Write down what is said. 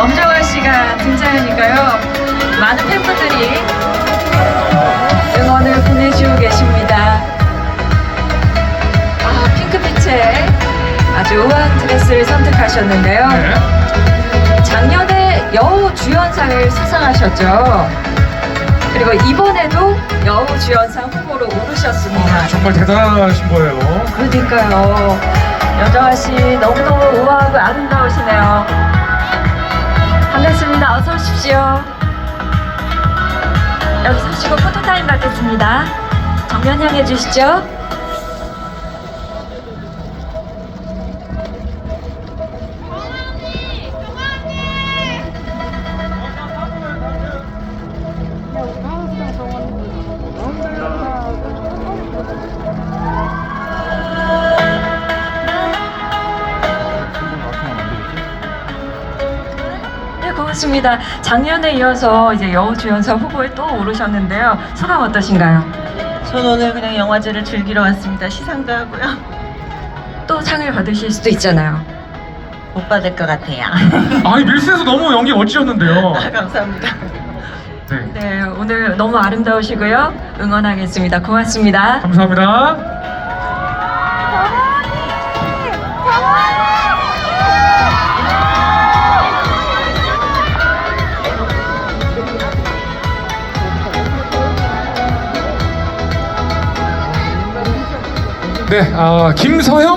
염정아 씨가 등장하니까요. 많은 팬분들이 응원을 보내주고 계십니다. 아, 핑크빛의 아주 우아한 드레스를 선택하셨는데요. 네. 작년에 여우 주연상을 수상하셨죠. 그리고 이번에도 여우 주연상 후보로 오르셨습니다. 아, 정말 대단하신 거예요. 그러니까요. 여정아 씨 너무너무 우아하고 아름다우시네요. 어서 오십시오. 여기 서시고 포토타임 갖겠습니다. 정면 향해 주시죠. 네, 고맙습니다. 작년에 이어서 이제 여우주연상 후보에 또 오르셨는데요. 소감 어떠신가요? 전 오늘 그냥 영화제를 즐기러 왔습니다. 시상도 하고요. 또 상을 받으실 수도 있잖아요. 못 받을 것 같아요. 아니 밀스에서 너무 연기 멋지셨는데요. 아, 감사합니다. 네. 네, 오늘 너무 아름다우시고요. 응원하겠습니다. 고맙습니다. 감사합니다. 네, 아, 김서영